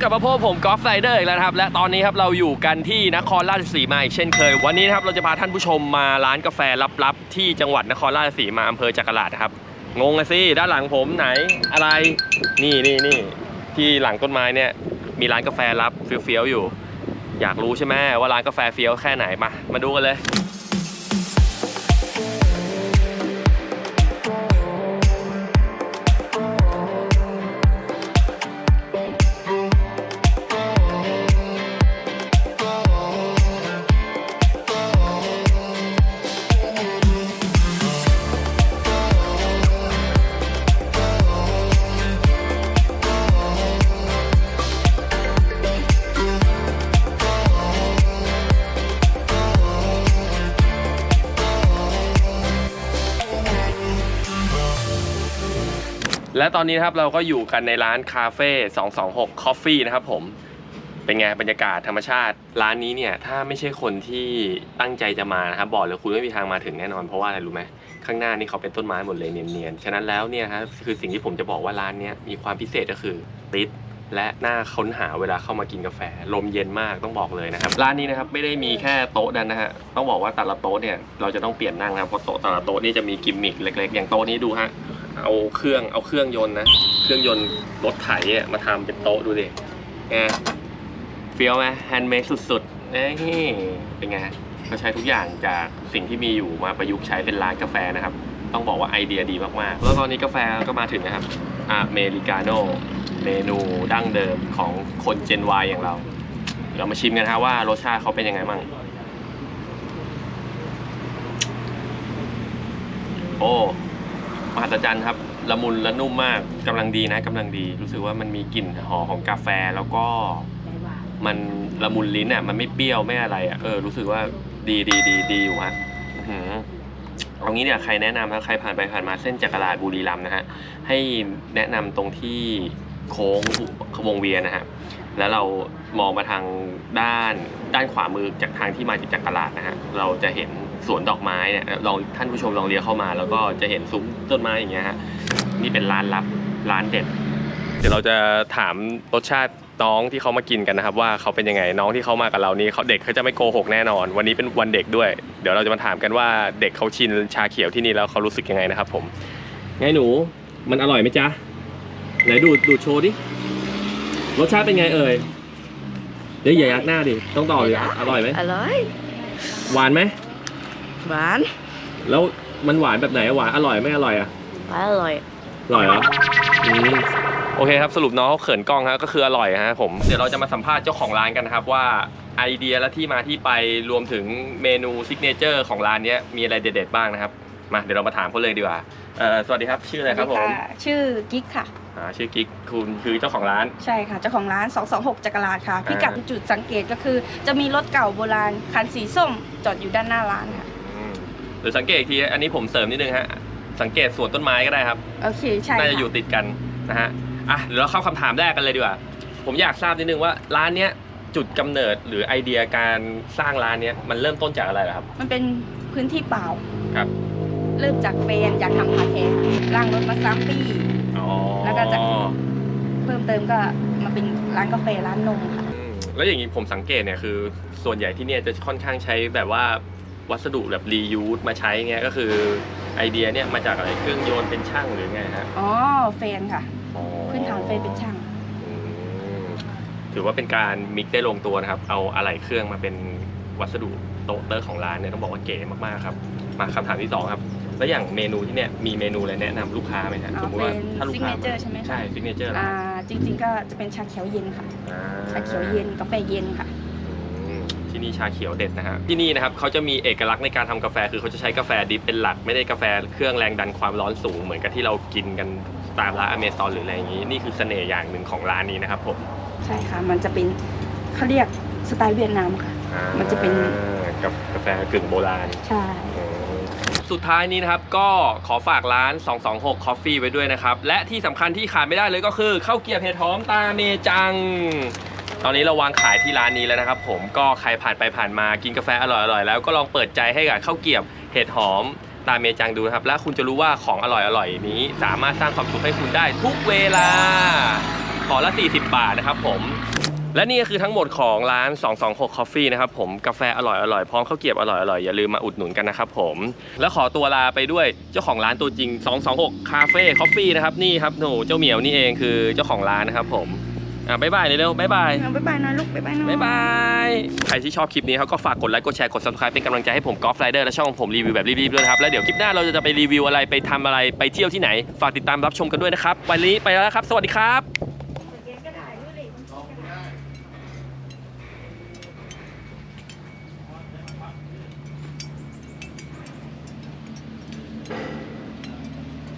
กลับมาพบผมกอล์ฟไรเดอร์อีกแล้วครับ และตอนนี้ครับเราอยู่กันที่นครราชสีมาอีกเช่นเคย วันนี้นะครับเราจะพาท่านผู้ชมมาร้านกาแฟลับๆ ที่จังหวัดนครราชสีมาอำเภอจักราชนะครับ งงเลยสิด้านหลังผมไหนอะไร นี่นี่นี่ที่หลังต้นไม้เนี่ยมีร้านกาแฟลับเฟี้ยวๆอยู่ อยากรู้ใช่ไหมว่าร้านกาแฟเฟี้ยวแค่ไหนมา มาดูกันเลย และตอนนี้นะครับเราก็อยู่กันในร้านคาเฟ่226 Coffee นะครับผมเป็นไงบรรยากาศธรรมชาติ ร้านนี้เนี่ยถ้าไม่ใช่คนที่ตั้งใจจะมานะครับบอกเลยคุณไม่มีทางมาถึงแน่นอนเพราะว่าอะไรรู้ไหมข้างหน้านี่เขาเป็นต้นไม้หมดเลยเนียนๆฉะนั้นแล้วเนี่ยฮะคือสิ่งที่ผมจะบอกว่าร้านเนี้ยมีความพิเศษก็คือติดและน่าค้นหาเวลาเข้ามากินกาแฟ ลมเย็นมากต้องบอกเลยนะครับ ร้านนี้นะครับไม่ได้มีแค่โต๊ะนั้นนะฮะต้องบอกว่าแต่ละโต๊ะเนี่ยเราจะต้องเปลี่ยนนั่งนะครับเพราะโต๊ะแต่ละโต๊ะนี่จะมีกิมมิคเล็กๆ อย่างโต๊ะนี้ดูฮะ เอาเครื่องเอาเครื่องยนต์นะ เครื่องยนต์รถไถอะมาทำเป็นโต๊ะดูดิไงเฟี้ยวไหมแฮนด์เมดสุดๆนี่เป็นไงเขาใช้ทุกอย่างจากสิ่งที่มีอยู่มาประยุกต์ใช้เป็นร้านกาแฟนะครับ ต้องบอกว่าไอเดียดีมากๆ แล้วตอนนี้กาแฟก็มาถึงนะครับอเมริกาโน่เมนูดั้งเดิมของคนเจน Y อย่างเรา เรามาชิมกันครับว่ารสชาติเขาเป็นยังไงบ้างโอ้ มหัศจรรย์ครับละมุนและนุ่มมากกำลังดีนะกำลังดี รู้สึกว่ามันมีกลิ่นหอมของกาแฟแล้วก็ มันละมุนลิ้นอะมันไม่เปรี้ยวไม่อะไรอะเออรู้สึกว่าดีดีดีดีอยู่ฮะอื้อหือเอางี้เนี่ยใครแนะนำนะใครผ่านไปผ่านมาเส้นจักรลาดบุรีรัมย์นะฮะให้แนะนำตรงที่โค้งวงเวียนนะฮะ แล้วเรามองมาทางด้านด้านขวามือจากทางที่มาจากจักรลาดนะฮะเราจะเห็นสวนดอกไม้เนี่ยลองท่านผู้ชมลองเลี้ยวเข้ามา แล้วก็จะเห็นซุ้มต้นไม้อย่างเงี้ยฮะนี่เป็นร้านลับร้านเด็ด เดี๋ยวเราจะถามรสชาติน้องที่เขามากินกันนะครับ ว่าเขาเป็นยังไงน้องที่เขามากับเรานี่เขาเด็กเขาจะไม่โกหกแน่นอน วันนี้เป็นวันเด็กด้วย เดี๋ยวเราจะมาถามกันว่าเด็กเขาชินชาเขียวที่นี่แล้วเขารู้สึกยังไงนะครับ ผมไงหนูมันอร่อยไหมจ๊ะไหนดูดดูดโชว์ดิ รสชาติเป็นไงเอ่ย เดี๋ยวอย่ายักหน้าดิ ต้องตอบดิอร่อยไหมอร่อย หวานไหม หวาน แล้วมันหวานแบบไหน หวานอร่อยไม่อร่อยอะหวานอร่อย อร่อยเหรออืมโอเคครับสรุปน้องเขาเขินกล้องฮะก็คืออร่อยฮะผมเดี๋ยวเราจะมาสัมภาษณ์เจ้าของร้านกันนะครับว่าไอเดียและที่มาที่ไปรวมถึงเมนูซิกเนเจอร์ของร้านเนี้ยมีอะไรเด็ดๆบ้างนะครับ มาเดี๋ยวเรามาถามเขาเลยดีกว่าเอ่อสวัสดีครับชื่ออะไรครับผมะชื่อกิ๊กค่ะอ่าชื่อกิ๊กคุณคือเจ้าของร้าน ใช่ค่ะ เจ้าของร้าน 226 จักรลาดค่ะ พิกัดจุดสังเกตก็คือ จะมีรถเก่าโบราณคันสีส้มจอดอยู่ด้านหน้าร้านค่ะ อืมหรือสังเกตอีกทีอันนี้ผมเสริมนิดนึงฮะสังเกตสวนต้นไม้ก็ได้ครับ โอเค ใช่น่าค่ะจะอยู่ติดกันนะฮะอะเดี๋ยวเราเข้าคำถามแรกกันเลยดีกว่า ผมอยากทราบนิดนึงว่าร้านเนี้ยจุดกำเนิดหรือไอเดียการสร้างร้านเนี้ยมันเริ่มต้นจากอะไรเหรอครับ มันเป็นพื้นที่เปล่าครับ เริ่มจากแฟนอยากทำคาเฟ่ค่ะร่างรถมาสามปี อ๋อแล้วก็จะ เพิ่มเติมก็มาเป็นร้านกาแฟร้านนมค่ะ อืมแล้วอย่างนี้ผมสังเกตเนี่ยคือ ส่วนใหญ่ที่เนี่ยจะค่อนข้างใช้แบบว่าวัสดุแบบรียูสมาใช้เงี้ยก็คือไอเดียเนี่ยมาจากอะไรเครื่องยนต์เป็นช่างหรือไงฮะอ๋อแฟนค่ะ อ๋อพื้นฐานแฟนเป็นช่าง อืมถือว่าเป็นการมิกได้ลงตัวนะครับ เอาอะไหล่เครื่องมาเป็น วัสดุโต๊ะเตอร์ของร้านเนี่ยต้องบอกว่าเก๋มากๆครับ มาคำถามที่สองครับ แล้วอย่างเมนูที่เนี่ยมีเมนูอะไรแนะนำลูกค้าไหมฮะอ๋อสมมติว่าเป็นถ้าลูกค้า signature ใช่ไหมคะ ใช่ซิกเนเจอร์อ่าจริงๆก็จะเป็นชาเขียวเย็นค่ะชาเขียวเย็นกาแฟเย็นค่ะ อืมที่นี่ชาเขียวเด็ดนะฮะที่นี่นะครับเขาจะมีเอกลักษณ์ในการทำกาแฟคือเขาจะใช้กาแฟดิบเป็นหลักไม่ได้กาแฟเครื่องแรงดันความร้อนสูง เหมือนกับที่เรากินกันตามร้านอเมซอนหรืออะไรอย่างนี้ นี่คือเสน่ห์อย่างหนึ่งของร้านนี้นะครับผม ใช่ค่ะ มันจะเป็นเขาเรียกสไตล์เวียดนามค่ะอ่า มันจะเป็น กับกาแฟกึ่งโบราณ ใช่ สุดท้ายนี้นะครับก็ขอฝากร้าน 226 Coffee ไว้ด้วยนะครับ และที่สำคัญที่ขาดไม่ได้เลยก็คือข้าวเกรี๊ยวเห็ดหอมตาเมจัง ตอนนี้เราวางขายที่ร้านนี้แล้วนะครับ ผมก็ใครผ่านไปผ่านมากินกาแฟอร่อยๆ แล้วก็ลองเปิดใจให้กับข้าวเกรี๊ยวเห็ดหอมตาเมจังดูนะครับ และคุณจะรู้ว่าของอร่อยๆ นี้ สามารถสร้างความสุขให้คุณได้ทุกเวลาห่อละ 40 บาทนะครับผม และนี่ก็คือทั้งหมดของร้าน 226 Coffee นะครับผมกาแฟอร่อยอร่อยพร้อมข้าวเกรียบอร่อยอร่อยอย่าลืมมาอุดหนุนกันนะครับผม แล้วขอตัวลาไปด้วยเจ้าของร้านตัวจริง 226 Cafe Coffee นะครับนี่ครับหนูเจ้าเหมียวนี่เองคือเจ้าของร้านนะครับผมอะบ๊ายบายเร็วๆบ๊ายบาย บ๊ายบายหนะลูกบ๊ายบายหนะบ๊ายบาย ใครที่ชอบคลิปนี้เขาก็ฝากกดไลค์ กดแชร์ กด subscribe เป็นกำลังใจให้ผมกอล์ฟไรเดอร์และช่องของผมรีวิวแบบรีบๆด้วยนะครับ แล้วเดี๋ยวคลิปหน้าเราจะไปรีวิวอะไรไปทำอะไรไปเที่ยวที่ไหน ฝากติดตามรับชมกันด้วยนะครับ วันนี้ไปแล้วครับ สวัสดีครับ Okay.